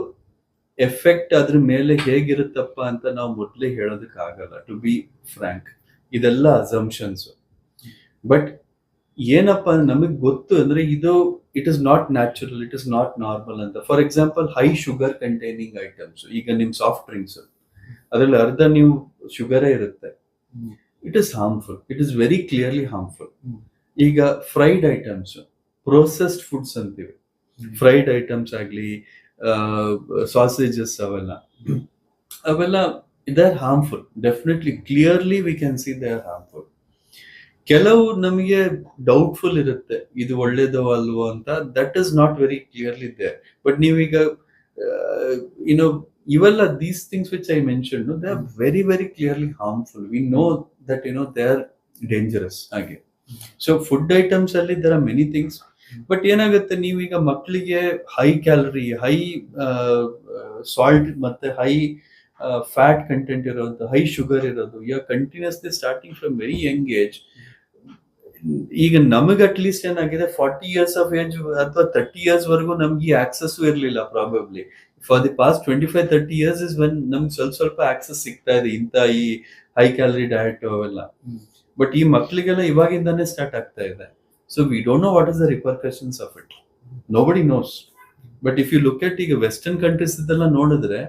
ಎಫೆಕ್ಟ್ ಅದ್ರ ಮೇಲೆ ಹೇಗಿರುತ್ತಪ್ಪ ಅಂತ ನಾವು ಮೊದಲೇ ಹೇಳೋದಕ್ಕೆ ಆಗಲ್ಲ ಟು ಬಿ ಫ್ರಾಂಕ್ ಇದೆಲ್ಲ ಅಸಂಪ್ಷನ್ಸ್ ಬಟ್ ಏನಪ್ಪ ನಮಗೆ ಗೊತ್ತು ಅಂದ್ರೆ ಇದು it is not natural it is not normal ಅಂತ. For example high sugar containing items ಈಗ ನಿಮ್ ಸಾಫ್ಟ್ ಡ್ರಿಂಕ್ಸ್ ಅದ್ರಲ್ಲಿ ಅರ್ಧ ನೀವು ಶುಗರೇ ಇರುತ್ತೆ. It is harmful it is very clearly harmful ಈಗ ಫ್ರೈಡ್ ಐಟಮ್ಸ್ ಪ್ರೋಸೆಸ್ಡ್ ಫುಡ್ಸ್ ಅಂತೀವಿ. ಫ್ರೈಡ್ ಐಟಮ್ಸ್ ಆಗಲಿ ಸಾಸೇಜಸ್ ಅವೆಲ್ಲ. ಅವೆಲ್ಲ they are harmful definitely clearly we can see they are harmful ಕೆಲವು ನಮಗೆ ಡೌಟ್ಫುಲ್ ಇರುತ್ತೆ, ಇದು ಒಳ್ಳೇದೋ ಅಲ್ವೋ ಅಂತ. That is not very clearly they but ನೀವೀಗ ಯುನೋ ಇವೆಲ್ಲ these things which I mention they are very very clearly harmful we know that you know they are dangerous ಹಾಗೆ. ಸೊ ಫುಡ್ ಐಟಮ್ಸ್ ಅಲ್ಲಿ there are many things but ಏನಾಗುತ್ತೆ ನೀವೀಗ ಮಕ್ಕಳಿಗೆ high calorie high salt ಮತ್ತೆ high fat content ಇರೋದು high sugar ಇರೋದು you are continuously starting from very young age ಈಗ ನಮಗೆ ಅಟ್ಲೀಸ್ಟ್ ಏನಾಗಿದೆ ಫಾರ್ಟಿ ಇಯರ್ಸ್ ಆಫ್ ಏಜ್ ಅಥವಾ ತರ್ಟಿ ಇಯರ್ಸ್ ವರೆಗೂ ನಮ್ಗೆ ಈ ಆಕ್ಸಸ್ ಇರಲಿಲ್ಲ probably for the past twenty five thirty years is when ನಮ್ಗೆ ಸ್ವಲ್ಪ ಸ್ವಲ್ಪ ಆಕ್ಸಸ್ ಸಿಗ್ತಾ ಇದೆ ಇಂಥ ಈ ಹೈ ಕ್ಯಾಲರಿ ಡಯಟ್ ಅವೆಲ್ಲ. ಬಟ್ ಈ ಮಕ್ಕಳಿಗೆಲ್ಲ ಇವಾಗಿಂದಾನೇ ಸ್ಟಾರ್ಟ್ ಆಗ್ತಾ ಇದೆ. So we don't know what is the repercussions of it nobody knows but if you look at ಈಗ ವೆಸ್ಟರ್ನ್ ಕಂಟ್ರೀಸ್ ಇದೆಲ್ಲ ನೋಡಿದ್ರೆ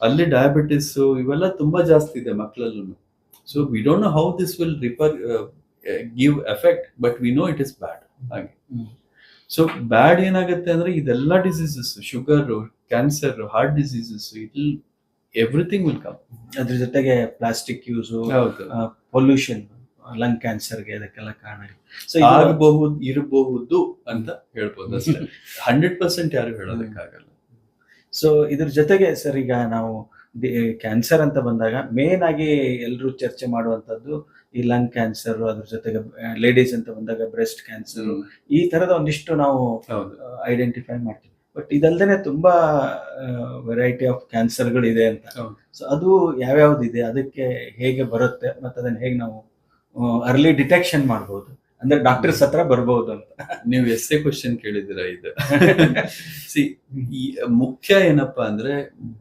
ಅಲ್ಲಿ ಡಯಾಬಿಟಿಸ್ ಇವೆಲ್ಲ ತುಂಬಾ ಜಾಸ್ತಿ ಇದೆ ಮಕ್ಕಳಲ್ಲೂ so we don't know how this will ripper give effect but we know it is bad ಹಾಗೆ. So bad ಏನಾಗುತ್ತೆ ಅಂದ್ರೆ ಇದೆಲ್ಲ diseases sugar cancer heart diseases it everything will come ಅದ್ರ ಜೊತೆಗೆ ಪ್ಲಾಸ್ಟಿಕ್ ಯೂಸ್ ಪೊಲ್ಯೂಷನ್ ಲಂಗ್ ಕ್ಯಾನ್ಸರ್ಗೆ ಅದಕ್ಕೆಲ್ಲ ಕಾರಣ so ಆಗಬಹುದು ಇರಬಹುದು ಅಂತ ಹೇಳ್ಬೋದು ಅಷ್ಟೇ. ಹಂಡ್ರೆಡ್ ಪರ್ಸೆಂಟ್ ಯಾರು ಹೇಳೋದಕ್ಕಾಗಲ್ಲ. ಸೊ ಇದ್ರ ಜೊತೆಗೆ ಸರ್ ಈಗ ನಾವು ಕ್ಯಾನ್ಸರ್ ಅಂತ ಬಂದಾಗ ಮೇನ್ ಆಗಿ ಎಲ್ಲರೂ ಚರ್ಚೆ ಮಾಡುವಂಥದ್ದು ಈ ಲಂಗ್ ಕ್ಯಾನ್ಸರ್ ಅದ್ರ ಜೊತೆಗೆ ಲೇಡೀಸ್ ಅಂತ ಬಂದಾಗ ಬ್ರೆಸ್ಟ್ ಕ್ಯಾನ್ಸರ್ ಈ ತರದ ಒಂದಿಷ್ಟು ನಾವು ಐಡೆಂಟಿಫೈ ಮಾಡ್ತೀವಿ. ಬಟ್ ಇದಲ್ದೇನೆ ತುಂಬಾ ವೆರೈಟಿ ಆಫ್ ಕ್ಯಾನ್ಸರ್ಗಳಿದೆ ಅಂತ. ಹೌದು. ಸೊ ಅದು ಯಾವ್ಯಾವ್ದು ಇದೆ ಅದಕ್ಕೆ ಹೇಗೆ ಬರುತ್ತೆ ಮತ್ತೆ ಅದನ್ನ ಹೇಗೆ ನಾವು ಅರ್ಲಿ ಡಿಟೆಕ್ಷನ್ ಮಾಡ್ಬೋದು. ಅಂದ್ರೆ ಡಾಕ್ಟರ್ಸ್ ಹತ್ರ ಬರ್ಬೋದು ಅಂತ. ನೀವು ಎಷ್ಟೇ ಕ್ವಶನ್ ಕೇಳಿದಿರ ಇದು? ಸಿ ಈ ಮುಖ್ಯ ಏನಪ್ಪಾ ಅಂದ್ರೆ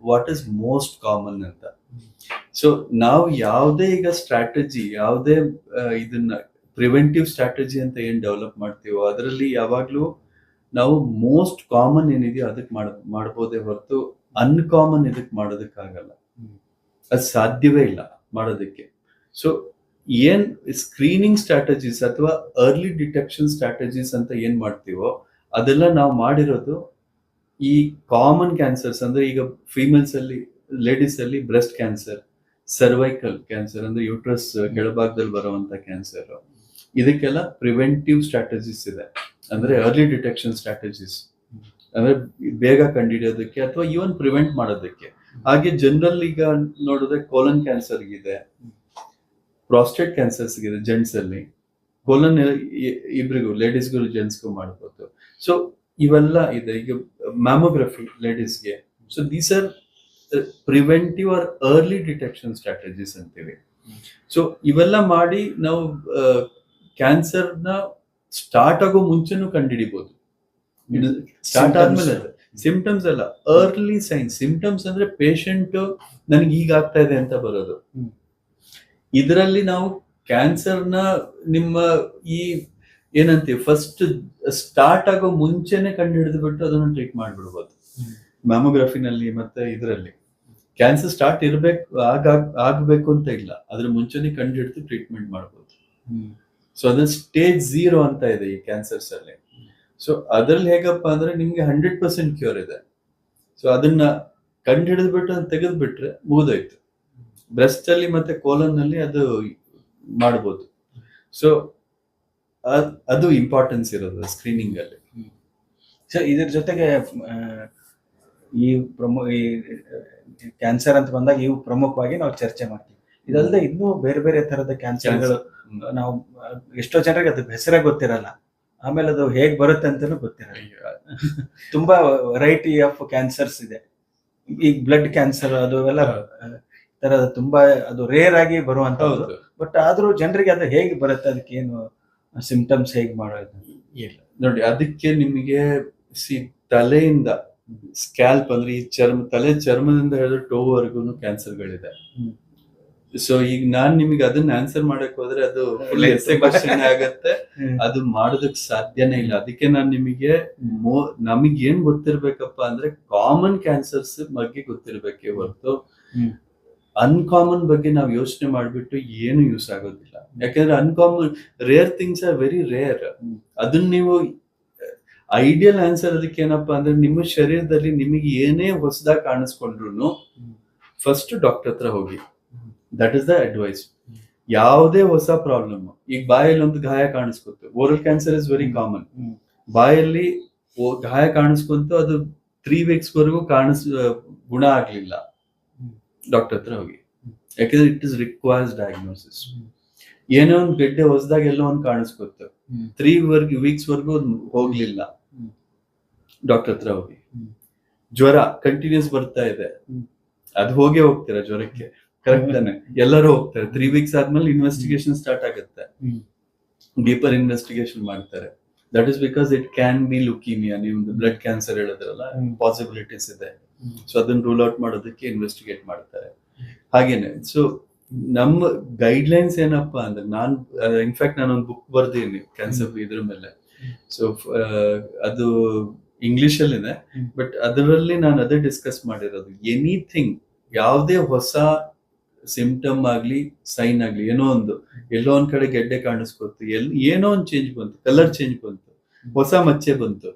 ವಾಟ್ ಇಸ್ ಮೋಸ್ಟ್ ಕಾಮನ್ ಅಂತ. ಸೊ ನಾವು ಯಾವುದೇ ಈಗ ಸ್ಟ್ರಾಟಜಿ ಯಾವುದೇ ಇದನ್ನ ಪ್ರಿವೆಂಟಿವ್ ಸ್ಟ್ರಾಟಜಿ ಅಂತ ಏನ್ ಡೆವಲಪ್ ಮಾಡ್ತೀವೋ ಅದರಲ್ಲಿ ಯಾವಾಗ್ಲೂ ನಾವು ಮೋಸ್ಟ್ ಕಾಮನ್ ಏನಿದೆಯೋ ಅದಕ್ಕೆ ಮಾಡ ಮಾಡ್ಬೋದೇ ಹೊರತು ಅನ್ಕಾಮನ್ ಇದಕ್ಕೆ ಮಾಡೋದಕ್ಕಾಗಲ್ಲ. ಅದು ಸಾಧ್ಯವೇ ಇಲ್ಲ ಮಾಡೋದಕ್ಕೆ. ಸೊ ಏನ್ ಸ್ಕ್ರೀನಿಂಗ್ ಸ್ಟ್ರಾಟಜೀಸ್ ಅಥವಾ ಅರ್ಲಿ ಡಿಟೆಕ್ಷನ್ ಸ್ಟ್ರಾಟಜೀಸ್ ಅಂತ ಏನ್ ಮಾಡ್ತೀವೋ ಅದೆಲ್ಲ ನಾವು ಮಾಡಿರೋದು ಈ ಕಾಮನ್ ಕ್ಯಾನ್ಸರ್ಸ್ ಅಂದ್ರೆ ಈಗ ಫೀಮೇಲ್ಸ್ ಅಲ್ಲಿ ಲೇಡೀಸ್ ಅಲ್ಲಿ ಬ್ರೆಸ್ಟ್ ಕ್ಯಾನ್ಸರ್ ಸರ್ವೈಕಲ್ ಕ್ಯಾನ್ಸರ್ ಅಂದ್ರೆ ಯೂಟ್ರಸ್ ಕೆಳಭಾಗದಲ್ಲಿ ಬರುವಂತ ಕ್ಯಾನ್ಸರ್ ಇದಕ್ಕೆಲ್ಲ ಪ್ರಿವೆಂಟಿವ್ ಸ್ಟ್ರಾಟಜೀಸ್ ಇದೆ. ಅಂದ್ರೆ ಅರ್ಲಿ ಡಿಟೆಕ್ಷನ್ ಸ್ಟ್ರಾಟಜೀಸ್ ಅಂದ್ರೆ ಬೇಗ ಕಂಡುಹಿಡಿಯೋದಕ್ಕೆ ಅಥವಾ ಈವನ್ ಪ್ರಿವೆಂಟ್ ಮಾಡೋದಕ್ಕೆ. ಹಾಗೆ ಜನರಲ್ ಈಗ ನೋಡಿದ್ರೆ ಕೋಲನ್ ಕ್ಯಾನ್ಸರ್ ಇದೆ ಪ್ರಾಸ್ಟೇಟ್ ಕ್ಯಾನ್ಸರ್ಸ್ ಇದೆ ಜೆಂಟ್ಸ್ ಅಲ್ಲಿ ಕೋಲನ್ ಇಬ್ರಿಗೂ ಲೇಡೀಸ್ಗೂ ಜೆಂಟ್ಸ್ಗೂ ಮಾಡ್ಬೋದು. ಸೊ ಇವೆಲ್ಲ ಇದೆ. ಈಗ mammography ಲೇಡೀಸ್ಗೆ so these are preventive or early detection strategies ಅಂತೀವಿ. ಸೊ ಇವೆಲ್ಲ ಮಾಡಿ ನಾವು ಕ್ಯಾನ್ಸರ್ನ ಸ್ಟಾರ್ಟ್ ಆಗೋ ಮುಂಚೆನೂ ಕಂಡುಹಿಡಿಬಹುದು ಸ್ಟಾರ್ಟ್ ಆದ್ಮೇಲೆ ಸಿಂಪ್ಟಮ್ಸ್ ಅಲ್ಲ ಅರ್ಲಿ ಸೈನ್ಸ್ ಸಿಂಪ್ಟಮ್ಸ್ ಅಂದ್ರೆ ಪೇಷಂಟ್ ನನಗೆ ಈಗ ಆಗ್ತಾ ಇದೆ ಅಂತ ಬರೋದು. ಇದರಲ್ಲಿ ನಾವು ಕ್ಯಾನ್ಸರ್ನ ನಿಮ್ಮ ಈ ಏನಂತೀವಿ ಫಸ್ಟ್ ಸ್ಟಾರ್ಟ್ ಆಗೋ ಮುಂಚೆನೆ ಕಂಡು ಹಿಡಿದು ಬಿಟ್ಟು ಅದನ್ನು ಟ್ರೀಟ್ ಮಾಡಿಬಿಡ್ಬೋದು. ಮ್ಯಾಮೋಗ್ರಫಿನಲ್ಲಿ ಮತ್ತೆ ಇದರಲ್ಲಿ. ಕ್ಯಾನ್ಸರ್ ಸ್ಟಾರ್ಟ್ ಇರಬೇಕು, ಆಗ, ಆಗಬೇಕು ಅಂತ ಇಲ್ಲ. ಅದ್ರ ಮುಂಚೆನೆ ಕಂಡು ಹಿಡಿದು ಟ್ರೀಟ್ಮೆಂಟ್ ಮಾಡ್ಬೋದು. ಸೊ ಅದ್ರ ಸ್ಟೇಜ್ ಝೀರೋ ಅಂತ ಇದೆ ಈ ಕ್ಯಾನ್ಸರ್ಸ್ ಅಲ್ಲಿ ಸೊ ಅದ್ರಲ್ಲಿ ಹೇಗಪ್ಪ ಅಂದ್ರೆ ನಿಮ್ಗೆ ಹಂಡ್ರೆಡ್ ಪರ್ಸೆಂಟ್ ಕ್ಯೂರ್ ಇದೆ. ಸೊ ಅದನ್ನ ಕಂಡು ಹಿಡಿದ್ಬಿಟ್ಟು ಅದನ್ನ ತೆಗೆದ್ಬಿಟ್ರೆ ಮುಗಿದೋಯ್ತು. ಬ್ರೆಸ್ಟ್ ಅಲ್ಲಿ ಮತ್ತೆ ಕೋಲನ್ ಅಲ್ಲಿ ಅದು ಮಾಡ್ಬೋದು. ಸೊ ಅದು ಇಂಪಾರ್ಟೆನ್ಸ್ ಇರೋದು ಸ್ಕ್ರೀನಿಂಗ್ ಅಲ್ಲಿ. ಸೊ ಇದ್ರ ಜೊತೆಗೆ ಈ ಪ್ರಮು ಈ ಕ್ಯಾನ್ಸರ್ ಅಂತ ಬಂದಾಗ ಇವು ಪ್ರಮುಖವಾಗಿ ನಾವು ಚರ್ಚೆ ಮಾಡ್ತೀವಿ. ಇದಲ್ಲದೆ ಇನ್ನೂ ಬೇರೆ ಬೇರೆ ತರದ ಕ್ಯಾನ್ಸರ್ಗಳು. ನಾವು ಎಷ್ಟೋ ಜನರಿಗೆ ಅದು ಹೆಸರೇ ಗೊತ್ತಿರಲ್ಲ. ಆಮೇಲೆ ಅದು ಹೇಗೆ ಬರುತ್ತೆ ಅಂತಾನೂ ಗೊತ್ತಿರಲ್ಲ. ತುಂಬಾ ವೆರೈಟಿ ಆಫ್ ಕ್ಯಾನ್ಸರ್ಸ್ ಇದೆ. ಈಗ ಬ್ಲಡ್ ಕ್ಯಾನ್ಸರ್ ಅದು ಎಲ್ಲ ತರ ತುಂಬಾ ಅದು ರೇರ್ ಆಗಿ ಬರುವಂತದ್ದು. ಬಟ್ ಆದ್ರೂ ಜನರಿಗೆ ಅದು ಹೇಗೆ ಬರುತ್ತೆ ಅದಕ್ಕೆ ಏನು ಸಿಂಪ್ಟಮ್ಸ್ ಹೇಗೆ ಮಾಡೋದು? ಇಲ್ಲ. ನೋಡಿ ಅದಕ್ಕೆ ನಿಮಗೆ ಸಿ ತಲೆಯಿಂದ ಸ್ಕ್ಯಾಲ್ಪ್ ಅಂದ್ರೆ ಈ ಚರ್ಮ ತಲೆ ಚರ್ಮದಿಂದ ಹಿಡಿದು ಟೋವರೆಗೂ ಕ್ಯಾನ್ಸರ್ಗಳಿದೆ. ಸೊ ಈಗ ನಾನ್ ನಿಮಗೆ ಅದನ್ನ ಆನ್ಸರ್ ಮಾಡಕ್ ಹೋದ್ರೆ ಅದು ಕ್ವಶನ್ ಆಗತ್ತೆ. ಅದು ಮಾಡೋದಕ್ ಸಾಧ್ಯನೇ ಇಲ್ಲ. ಅದಕ್ಕೆ ನಾನ್ ನಿಮಗೆ ನಮಗ್ ಏನ್ ಗೊತ್ತಿರ್ಬೇಕಪ್ಪ ಅಂದ್ರೆ ಕಾಮನ್ ಕ್ಯಾನ್ಸರ್ಸ್ ಬಗ್ಗೆ ಗೊತ್ತಿರ್ಬೇಕೇ ಹೊರತು. ಅನ್ಕಾಮನ್ ಬಗ್ಗೆ ನಾವು ಯೋಚನೆ ಮಾಡಿಬಿಟ್ಟು ಏನು ಯೂಸ್ ಆಗೋದಿಲ್ಲ ಯಾಕಂದ್ರೆ uncommon rare things are very rare. ಅದನ್ನ ನೀವು ಐಡಿಯಲ್ ಆನ್ಸರ್ ಅದಕ್ಕೆ ಏನಪ್ಪಾ ಅಂದ್ರೆ ನಿಮ್ಮ ಶರೀರದಲ್ಲಿ ನಿಮಗೆ ಏನೇ ಹೊಸದಾಗಿ ಕಾಣಿಸ್ಕೊಂಡ್ರು. ಫಸ್ಟ್ ಡಾಕ್ಟರ್ ಹತ್ರ ಹೋಗಿ. That is the advice. ಯಾವುದೇ ಹೊಸ ಪ್ರಾಬ್ಲಮ್ ಈಗ ಬಾಯಲ್ಲಿ ಒಂದು ಗಾಯ ಕಾಣಿಸ್ಕೊತು oral cancer is very common. ಬಾಯಲ್ಲಿ ಗಾಯ ಕಾಣಿಸ್ಕೊಂತು, ಅದು ತ್ರೀ ವೀಕ್ಸ್ ವರೆಗೂ ಕಾಣಿಸ್, ಗುಣ ಆಗ್ಲಿಲ್ಲ. ಡಾಕ್ಟರ್ ಹತ್ರ ಹೋಗಿ. ಯಾಕಂದ್ರೆ ಇಟ್ ಇಸ್ ರಿಕ್ವೈರ್ಸ್ ಡಯಾಗ್ನೋಸಿಸ್. ಏನೋ ಒಂದು ಗೆಡ್ಡೆ ಹೊಸದಾಗ ಎಲ್ಲೋ ಒಂದು ಕಾಣಿಸ್ಕೊತ. ತ್ರೀ ವರ್ಗ್ ವೀಕ್ಸ್ ವರ್ಗೂ ಹೋಗ್ಲಿಲ್ಲ ಡಾಕ್ಟರ್ ಹತ್ರ ಹೋಗಿ ಜ್ವರ ಕಂಟಿನ್ಯೂಸ್ ಬರ್ತಾ ಇದೆ. ಅದು ಹೋಗೇ ಹೋಗ್ತೀರಾ ಜ್ವರಕ್ಕೆ ಕರೆಕ್ಟ್ ತಾನೆ ಎಲ್ಲರೂ ಹೋಗ್ತಾರೆ ತ್ರೀ ವೀಕ್ಸ್ ಆದ್ಮೇಲೆ ಇನ್ವೆಸ್ಟಿಗೇಷನ್ ಸ್ಟಾರ್ಟ್ ಆಗುತ್ತೆ. ಡೀಪರ್ ಇನ್ವೆಸ್ಟಿಗೇಷನ್ ಮಾಡ್ತಾರೆ that is because it can be leukemia ನೀವು ಬ್ಲಡ್ ಕ್ಯಾನ್ಸರ್ ಹೇಳಿದ್ರಲ್ಲ. ಪಾಸಿಬಿಲಿಟೀಸ್ ಇದೆ. ಸೊ ಅದನ್ನ ರೂಲ್ ಔಟ್ ಮಾಡೋದಕ್ಕೆ ಇನ್ವೆಸ್ಟಿಗೇಟ್ ಮಾಡ್ತಾರೆ ಹಾಗೇನೆ ಸೊ ನಮ್ಮ ಗೈಡ್ಲೈನ್ಸ್ ಏನಪ್ಪಾ ಅಂದ್ರೆ ನಾನು ಇನ್ಫ್ಯಾಕ್ಟ್ ನಾನು ಒಂದು ಬುಕ್ ಬರ್ದೀನಿ ಕ್ಯಾನ್ಸರ್ ಇದ್ರ ಮೇಲೆ ಸೊ ಅದು ಇಂಗ್ಲಿಷ್ ಅಲ್ಲಿದೆ. ಬಟ್ ಅದರಲ್ಲಿ ನಾನು ಅದೇ ಡಿಸ್ಕಸ್ ಮಾಡಿರೋದು ಎನಿಥಿಂಗ್ ಯಾವುದೇ ಹೊಸ ಸಿಂಪ್ಟಮ್ ಆಗ್ಲಿ ಸೈನ್ ಆಗ್ಲಿ ಏನೋ ಒಂದು. ಎಲ್ಲೋ ಒಂದ್ ಕಡೆ ಗೆಡ್ಡೆ ಕಾಣಿಸ್ಕೊತು ಎಲ್ ಏನೋ ಒಂದು ಚೇಂಜ್ ಬಂತು. ಕಲರ್ ಚೇಂಜ್ ಬಂತು. ಹೊಸ ಮಚ್ಚೆ ಬಂತು.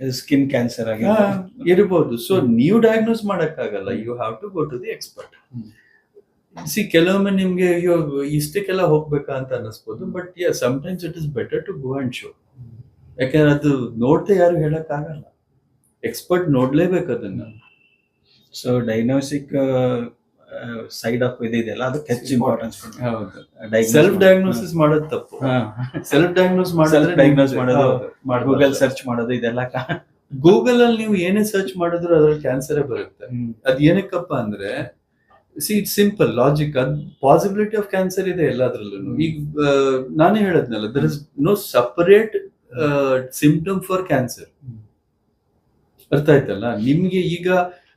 ಸ್ಕಿನ್ ಕ್ಯಾನ್ಸರ್ ಆಗಿ ಇರಬಹುದು ಸೊ ನೀವು ಡಯಾಗ್ನೋಸ್ ಮಾಡಕ್ಕಾಗಲ್ಲ. You have to go to the expert. See ಕೆಲವೊಮ್ಮೆ ನಿಮ್ಗೆ ಅಯ್ಯೋ ಇಷ್ಟಕ್ಕೆಲ್ಲ ಹೋಗ್ಬೇಕಾ ಅಂತ ಅನ್ನಿಸ್ಬೋದು. But yeah sometimes it is better to go and show ಯಾಕಂದ್ರೆ ಅದು ನೋಡ್ದೆ ಯಾರು ಹೇಳಕ್ ಆಗಲ್ಲ ಎಕ್ಸ್ಪರ್ಟ್ ನೋಡ್ಲೇಬೇಕು ಅದನ್ನ. ಸೊ ಡೈಗ್ನೋಸಿಕ್ ಸೈಡ್ ಆಫ್ ಇದೆಯಲ್ಲ ಅದಕ್ಕೆ ಹೆಚ್ಚು ಇಂಪಾರ್ಟೆನ್ಸ್ ಹೌದು. ಸೆಲ್ಫ್ ಡಯಾಗ್ನೋಸಿಸ್ ಮಾಡೋದು. ತಪ್ಪು. ಸೆಲ್ಫ್ ಡಯಾಗ್ನೋಸ್ ಮಾಡೋದು ಡಯಾಗ್ನೋಸ್ ಮಾಡೋದು, ಗೂಗಲ್ ಸರ್ಚ್ ಮಾಡೋದು ಇದೆಲ್ಲ ಗೂಗಲ್ ಅಲ್ಲಿ ನೀವು ಏನೇ ಸರ್ಚ್ ಮಾಡಿದ್ರು ಅದ್ರಲ್ಲಿ ಕ್ಯಾನ್ಸರೇ ಬರುತ್ತೆ. ಅದ್ ಏನಕ್ಕಪ್ಪ ಅಂದ್ರೆ ಸಿ ಇಟ್ ಸಿಂಪಲ್ ಲಾಜಿಕ್ ಅದ್ ಪಾಸಿಬಿಲಿಟಿ ಆಫ್ ಕ್ಯಾನ್ಸರ್ ಇದೆ ಎಲ್ಲದ್ರಲ್ಲೂ ಈಗ ನಾನೇ ಹೇಳದ್ನಲ್ಲ there is no separate symptom for cancer. ಅರ್ಥ ಆಯ್ತಲ್ಲ? ನಿಮ್ಗೆ ಈಗ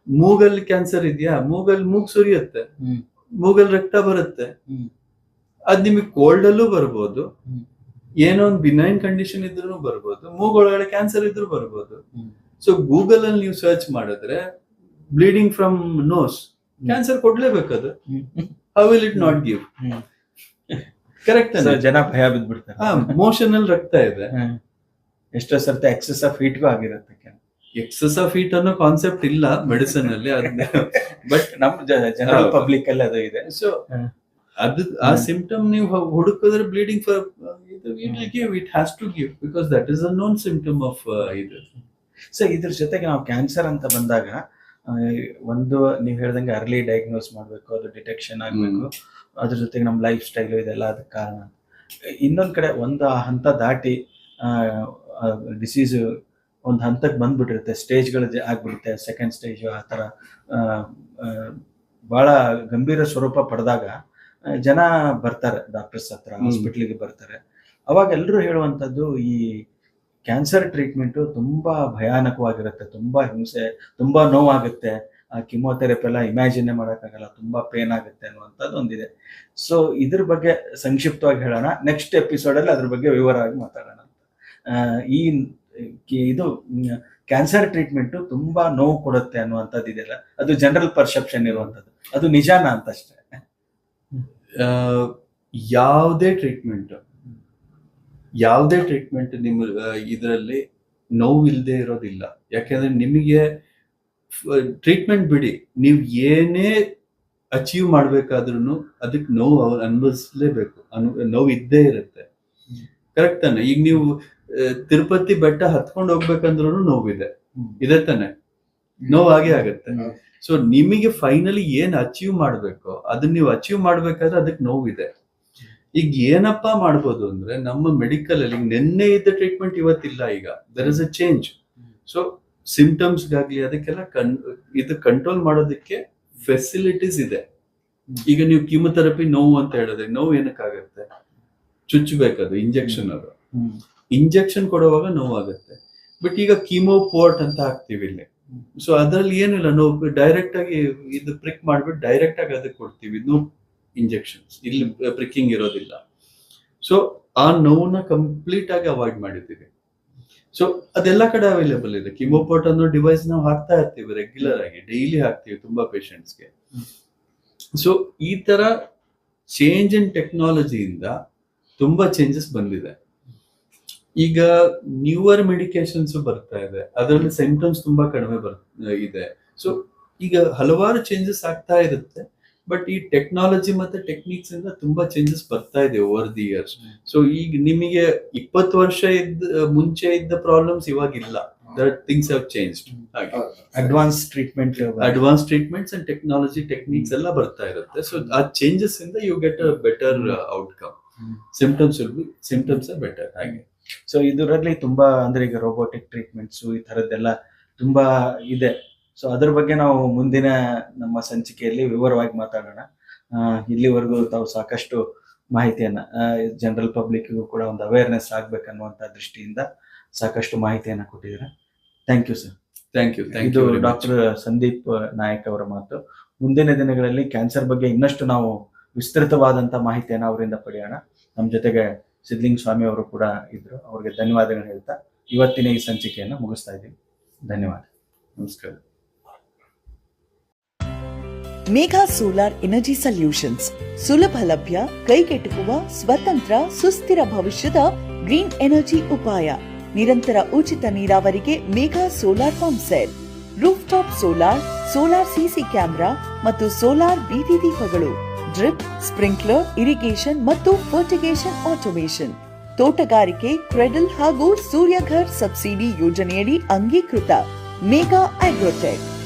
ಮೂಗಲ್ ಕ್ಯಾನ್ಸರ್ ಇದೆಯಾ? ಮೂಗಲ್ ಮೂಗ್ ಸುರಿಯುತ್ತೆ. ಮೂಗಲ್ ರಕ್ತ ಬರುತ್ತೆ. ಅದ್ ನಿಮಗೆ ಕೋಲ್ಡ್ ಅಲ್ಲೂ ಬರ್ಬೋದು. ಏನೋ ಒಂದು ಬಿನೈನ್ ಕಂಡೀಷನ್ ಇದ್ರೂ ಬರ್ಬೋದು. ಮೂಗೊಳಗಡೆ ಕ್ಯಾನ್ಸರ್ ಇದ್ರೂ ಬರ್ಬೋದು. ಸೊ ಗೂಗಲ್ ಅಲ್ಲಿ ನೀವು ಸರ್ಚ್ ಮಾಡಿದ್ರೆ ಬ್ಲೀಡಿಂಗ್ ಫ್ರಮ್ ನೋಸ್ ಕ್ಯಾನ್ಸರ್ ಕೊಡ್ಲೇಬೇಕು ಅದು how will it not give correct ಜನ ಭಯ ಬಿದ್ಬಿಡ್ತಾರೆ. ಹಾ ಮೋಷನ್ ಅಲ್ಲಿ ರಕ್ತ ಇದೆ. ಎಷ್ಟೋ ಸರ್ತಿ ಎಕ್ಸಸ್ ಆಫ್ ಹೀಟ್ಗೂ ಆಗಿರುತ್ತೆ. ಎಕ್ಸಸ್ ಆಫ್ ಹೀಟ್ ಅನ್ನೋ ಕಾನ್ಸೆಪ್ಟ್ ಇಲ್ಲ ಮೆಡಿಸಿನ್ ಅಲ್ಲಿ ಬಟ್ ನಮ್ ಜನರಲ್ ಪಬ್ಲಿಕ್ ಅಲ್ಲಿ ಅದು ಇದೆ. ಸೊ ಅದು ಆ. ಸಿಂಪ್ಟಮ್ ನೀವು ಹುಡುಕಿದ್ರೆ ಬ್ಲೀಡಿಂಗ್ ಫಾರ್ ಇದು give it has to give because that is a known symptom of ಇದು. ಸೊ ಇದ್ರ ಜೊತೆಗೆ ನಾವು ಕ್ಯಾನ್ಸರ್ ಅಂತ ಬಂದಾಗ ಒಂದು ನೀವು ಹೇಳ್ದಂಗೆ ಅರ್ಲಿ ಡಯಾಗ್ನೋಸ್ ಮಾಡಬೇಕು ಅದು ಡಿಟೆಕ್ಷನ್ ಆಗಬೇಕು. ಅದ್ರ ಜೊತೆಗೆ ನಮ್ಮ ಲೈಫ್ ಸ್ಟೈಲು ಇದೆಲ್ಲ ಅದಕ್ಕೆ ಕಾರಣ. ಇನ್ನೊಂದು ಕಡೆ ಒಂದು ಹಂತ ದಾಟಿ ಡಿಸೀಸ್ ಒಂದು ಹಂತಕ್ಕೆ ಬಂದ್ಬಿಟ್ಟಿರುತ್ತೆ. ಸ್ಟೇಜ್ಗಳು ಆಗ್ಬಿಡುತ್ತೆ. ಸೆಕೆಂಡ್ ಸ್ಟೇಜ್ ಆ ಥರ ಭಾಳ ಗಂಭೀರ ಸ್ವರೂಪ ಪಡೆದಾಗ ಜನ ಬರ್ತಾರೆ ಡಾಕ್ಟರ್ಸ್ ಹತ್ರ. ಹಾಸ್ಪಿಟ್ಲಿಗೆ ಬರ್ತಾರೆ. ಅವಾಗ ಎಲ್ಲರೂ ಹೇಳುವಂಥದ್ದು ಈ ಕ್ಯಾನ್ಸರ್ ಟ್ರೀಟ್ಮೆಂಟು ತುಂಬಾ ಭಯಾನಕವಾಗಿರುತ್ತೆ. ತುಂಬಾ ಹಿಂಸೆ ತುಂಬಾ ನೋವಾಗುತ್ತೆ. ಆ ಕಿಮೋಥೆರಪಿ ಎಲ್ಲ ಇಮ್ಯಾಜಿನೇ ಮಾಡೋಕ್ಕಾಗಲ್ಲ. ತುಂಬಾ ಪೇನ್ ಆಗುತ್ತೆ ಅನ್ನುವಂಥದ್ದು ಒಂದಿದೆ. ಸೊ ಇದ್ರ ಬಗ್ಗೆ ಸಂಕ್ಷಿಪ್ತವಾಗಿ ಹೇಳೋಣ. ನೆಕ್ಸ್ಟ್ ಎಪಿಸೋಡಲ್ಲಿ ಅದ್ರ ಬಗ್ಗೆ ವಿವರವಾಗಿ ಮಾತಾಡೋಣ ಅಂತ. ಈ ಇದು ಕ್ಯಾನ್ಸರ್ ಟ್ರೀಟ್ಮೆಂಟ್ ತುಂಬಾ ನೋವು ಕೊಡುತ್ತೆ ಅನ್ನುವಂಥದ್ದು ಇದೆಯಲ್ಲ ಅದು ಜನರಲ್ ಪರ್ಸೆಪ್ಷನ್ ಇರುವಂಥದ್ದು. ಅದು ನಿಜಾನ ಅಂತ ಅಷ್ಟೇ ಆ, ಯಾವುದೇ ಟ್ರೀಟ್ಮೆಂಟ್ ಯಾವುದೇ ಟ್ರೀಟ್ಮೆಂಟ್ ನಿಮ್ಮ ಇದರಲ್ಲಿ ನೋವು ಇಲ್ಲದೆ ಇರೋದಿಲ್ಲ. ಯಾಕೆಂದ್ರೆ ನಿಮಗೆ ಟ್ರೀಟ್ಮೆಂಟ್ ಬಿಡಿ. ನೀವು ಏನೇ ಅಚೀವ್ ಮಾಡ್ಬೇಕಾದ್ರೂ ಅದಕ್ಕೆ ನೋವು ಅವ್ರು ಅನುಭವಿಸ್ಲೇಬೇಕು ಅನು ನೋವು ಇದ್ದೇ ಇರುತ್ತೆ. ಕರೆಕ್ಟ್ ತಾನೆ? ಈಗ ನೀವು ತಿರುಪತಿ ಬೆಟ್ಟ ಹತ್ಕೊಂಡು ಹೋಗ್ಬೇಕಂದ್ರೂ ನೋವಿದೆ. ಇದೆ ತಾನೆ. ನೋವಾಗೆ ಆಗತ್ತೆ. ಸೊ ನಿಮಗೆ ಫೈನಲಿ ಏನ್ ಅಚೀವ್ ಮಾಡ್ಬೇಕು ಅದನ್ನ ನೀವು ಅಚೀವ್ ಮಾಡ್ಬೇಕಾದ್ರೆ ಅದಕ್ಕೆ ನೋವಿದೆ. ಈಗ ಏನಪ್ಪಾ ಮಾಡ್ಬೋದು ಅಂದ್ರೆ ನಮ್ಮ ಮೆಡಿಕಲ್ ಅಲ್ಲಿ ನಿನ್ನೆ ಇದ್ದ ಟ್ರೀಟ್ಮೆಂಟ್ ಇವತ್ತಿಲ್ಲ ಈಗ. There is a change so ಸಿಂಪ್ಟಮ್ಸ್ಗಾಗ್ಲಿ ಅದಕ್ಕೆಲ್ಲ ಕನ್ ಇದು ಕಂಟ್ರೋಲ್ ಮಾಡೋದಕ್ಕೆ ಫೆಸಿಲಿಟೀಸ್ ಇದೆ. ಈಗ ನೀವು ಕೀಮೊಥೆರಪಿ ನೋವು ಅಂತ ಹೇಳಿದ್ರೆ ನೋವು ಏನಕ್ಕಾಗತ್ತೆ? ಚುಚ್ಚಬೇಕದು ಇಂಜೆಕ್ಷನ್ ಅದು. ಇಂಜೆಕ್ಷನ್ ಕೊಡುವಾಗ ನೋವಾಗುತ್ತೆ. ಬಟ್ ಈಗ ಕೀಮೋ ಪೋರ್ಟ್ ಅಂತ ಹಾಕ್ತೀವಿ ಇಲ್ಲಿ. ಸೊ ಅದರಲ್ಲಿ ಏನಿಲ್ಲ, ನೋವು ಡೈರೆಕ್ಟ್ ಆಗಿ ಇದು ಪ್ರಿಕ್ ಮಾಡ್ಬಿಟ್ಟು ಡೈರೆಕ್ಟ್ ಆಗಿ ಅದಕ್ಕೆ ಕೊಡ್ತೀವಿ. ನೋ ಇಂಜೆಕ್ಷನ್ಸ್ ಇಲ್ಲಿ ಪ್ರಿಕ್ಕಿಂಗ್ ಇರೋದಿಲ್ಲ. ಸೊ ಆ ನೋವನ್ನ ಕಂಪ್ಲೀಟ್ ಆಗಿ ಅವಾಯ್ಡ್ ಮಾಡಿದ್ದೀವಿ. ಸೊ ಅದೆಲ್ಲ ಕಡೆ ಅವೈಲೇಬಲ್ ಇದೆ. ಕಿಮೋಪೋರ್ಟ್ ಅನ್ನೋ ಡಿವೈಸ್ ನಾವು ಹಾಕ್ತಾ ಇರ್ತೀವಿ ರೆಗ್ಯುಲರ್ ಆಗಿ. ಡೈಲಿ ಹಾಕ್ತೀವಿ ತುಂಬಾ ಪೇಷಂಟ್ಸ್ಗೆ ಸೊ ಈ ತರ ಚೇಂಜ್ ಇನ್ ಟೆಕ್ನಾಲಜಿಯಿಂದ ತುಂಬಾ ಚೇಂಜಸ್ ಬಂದಿದೆ. ಈಗ ನ್ಯೂವರ್ ಮೆಡಿಕೇಶನ್ಸ್ ಬರ್ತಾ ಇದೆ. ಅದರಲ್ಲಿ ಸಿಂಪ್ಟಮ್ಸ್ ತುಂಬಾ ಕಡಿಮೆ ಬರ್ ಇದೆ. ಸೊ ಈಗ ಹಲವಾರು ಚೇಂಜಸ್ ಆಗ್ತಾ ಇರುತ್ತೆ ಬಟ್ ಈ ಟೆಕ್ನಾಲಜಿ ಮತ್ತೆ ಟೆಕ್ನಿಕ್ಸ್ ಇಂದ ತುಂಬಾ ಚೇಂಜಸ್ ಬರ್ತಾ ಇದೆ ಓವರ್ ದಿ ಇಯರ್ಸ್ ಸೊ ಈಗ ನಿಮಗೆ ಇಪ್ಪತ್ತು ವರ್ಷ ಇದ್ದ ಮುಂಚೆ ಇದ್ದ ಪ್ರಾಬ್ಲಮ್ಸ್ ಇವಾಗ ಇಲ್ಲ. ದಟ್ ಥಿಂಗ್ಸ್ ಹ್ಯಾವ್ ಚೇಂಜ್ ಹಾಗೆ. Advance treatment advance treatments and technology techniques ಎಲ್ಲ ಬರ್ತಾ ಇರುತ್ತೆ. ಸೊ ಆ ಚೇಂಜಸ್ ಇಂದ you get a better outcome symptoms will be symptoms better ಹಾಗೆ. ಸೊ ಇದರಲ್ಲಿ ತುಂಬಾ ಅಂದ್ರೆ ಈಗ ರೋಬೋಟಿಕ್ ಟ್ರೀಟ್ಮೆಂಟ್ಸ್ ಈ ತರದ್ದೆಲ್ಲ ತುಂಬಾ ಇದೆ. ಸೊ ಅದ್ರ ಬಗ್ಗೆ ನಾವು ಮುಂದಿನ ನಮ್ಮ ಸಂಚಿಕೆಯಲ್ಲಿ ವಿವರವಾಗಿ ಮಾತಾಡೋಣ. ಇಲ್ಲಿವರೆಗೂ ತಾವು ಸಾಕಷ್ಟು ಮಾಹಿತಿಯನ್ನ ಜನರಲ್ ಪಬ್ಲಿಕ್ಗೂ ಕೂಡ ಒಂದು ಅವೇರ್ನೆಸ್ ಆಗ್ಬೇಕನ್ನುವಂತ ದೃಷ್ಟಿಯಿಂದ ಸಾಕಷ್ಟು ಮಾಹಿತಿಯನ್ನ ಕೊಟ್ಟಿದ್ದೀರಾ. Thank you sir thank you thank ಇದು ಯು ಡಾಕ್ಟರ್ ಸಂದೀಪ್ ನಾಯಕ್ ಅವರ ಮಾತು. ಮುಂದಿನ ದಿನಗಳಲ್ಲಿ ಕ್ಯಾನ್ಸರ್ ಬಗ್ಗೆ ಇನ್ನಷ್ಟು ನಾವು ವಿಸ್ತೃತವಾದಂತ ಮಾಹಿತಿಯನ್ನು ಅವರಿಂದ ಪಡೆಯೋಣ. ನಮ್ಮ ಜೊತೆಗೆ ಸಿದ್ಲಿಂಗ ಸ್ವಾಮಿ ಅವರು ಕೂಡ ಇದ್ರು. ಅವರಿಗೆ ಧನ್ಯವಾದಗಳು ಹೇಳ್ತಾ ಇವತ್ತಿನ ಈ ಸಂಚಿಕೆಯನ್ನು ಮುಗಿಸ್ತಾ ಇದ್ದೀವಿ ಧನ್ಯವಾದ. ನಮಸ್ಕಾರ. Megha solar energy solutions. ಸುಲಭ ಲಭ್ಯ, ಕೈಗೆಟುಕುವ, ಸ್ವತಂತ್ರ, ಸುಸ್ಥಿರ ಭವಿಷ್ಯದ ಗ್ರೀನ್ ಎನರ್ಜಿ ಉಪಾಯ. ನಿರಂತರ ಉಚಿತ ನೀರಾವರಿಗೆ Megha solar pump set rooftop solar solar CC camera ಮತ್ತು ಸೋಲಾರ್ ಬೀದಿ ದೀಪಗಳು. ಡ್ರಿಪ್, ಸ್ಪ್ರಿಂಕ್ಲರ್, ಇರಿಗೇಷನ್ ಮತ್ತು ಫರ್ಟಿಗೇಷನ್ ಆಟೋಮೇಷನ್. ತೋಟಗಾರಿಕೆ, ಕ್ರೆಡಲ್ ಹಾಗೂ ಸೂರ್ಯಘರ್ ಸಬ್ಸಿಡಿ ಯೋಜನೆಯಡಿ ಅಂಗೀಕೃತ. Mega Agrotech